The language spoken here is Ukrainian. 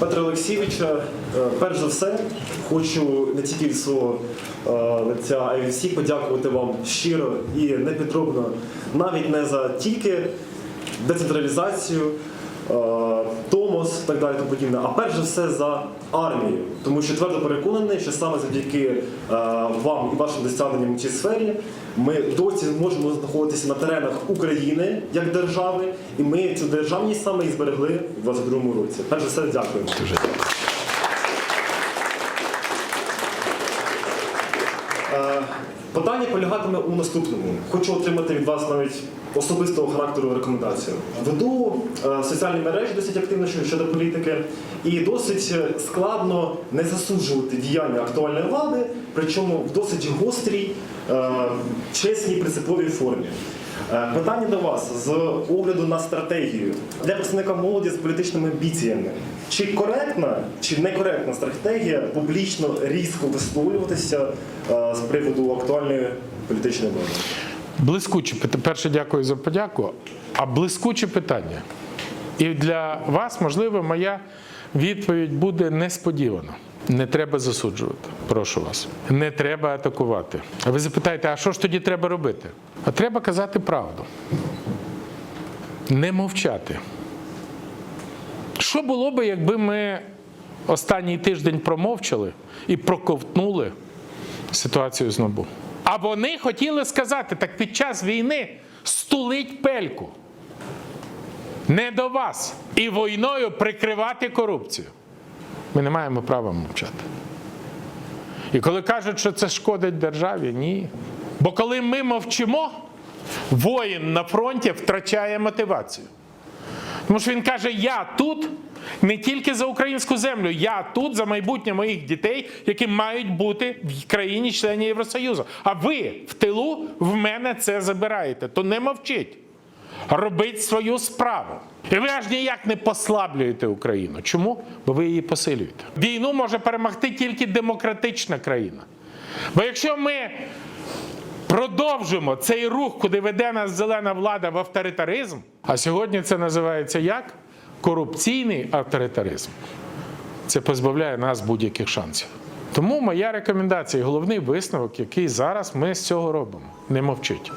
Петра Олексійовича, е, перш за все, хочу не тільки від свого е, лиця, а й всіх подякувати вам щиро і непідробно, навіть не за тільки децентралізацію, Томос і так далі, тому подібне, а перш за все за армію. Тому що твердо переконаний, що саме завдяки е, вам і вашим досягненням в цій сфері ми досі можемо знаходитися на теренах України як держави, і ми цю державність саме і зберегли у 22-му році. Перш за все, дякую. Питання полягатиме у наступному. Хочу отримати від вас навіть особистого характеру рекомендацію. Веду е, соціальні мережі досить активно щодо- політики, і досить е, складно не засуджувати діяння актуальної влади, причому в досить гострій, е, чесній принциповій формі. Е, Питання до вас з огляду на стратегію для представника молоді з політичними амбіціями. Чи коректна, чи некоректна стратегія публічно різко висловлюватися е, з приводу актуальної політичної влади? Блискуче питання. Перше, дякую за подяку. А блискуче питання. І для вас, можливо, моя відповідь буде несподівана. Не треба засуджувати. Прошу вас. Не треба атакувати. А ви запитаєте, а що ж тоді треба робити? А треба казати правду. Не мовчати. Що було би, якби ми останній тиждень промовчали і проковтнули ситуацію з НАБУ? А вони хотіли сказати, так під час війни стулить пельку. Не до вас. І війною прикривати корупцію. Ми не маємо права мовчати. І коли кажуть, що це шкодить державі, ні. Бо коли ми мовчимо, воїн на фронті втрачає мотивацію. Тому що він каже: я тут не тільки за українську землю, я тут за майбутнє моїх дітей, які мають бути в країні-члені Євросоюзу. А ви в тилу в мене це забираєте. То не мовчіть. Робіть свою справу. І ви аж ніяк не послаблюєте Україну. Чому? Бо ви її посилюєте. Війну може перемогти тільки демократична країна. Бо якщо ми продовжимо цей рух, куди веде нас зелена влада в авторитаризм, а сьогодні це називається як? Корупційний авторитаризм. Це позбавляє нас будь-яких шансів. Тому моя рекомендація, і головний висновок, який зараз ми з цього робимо, не мовчить.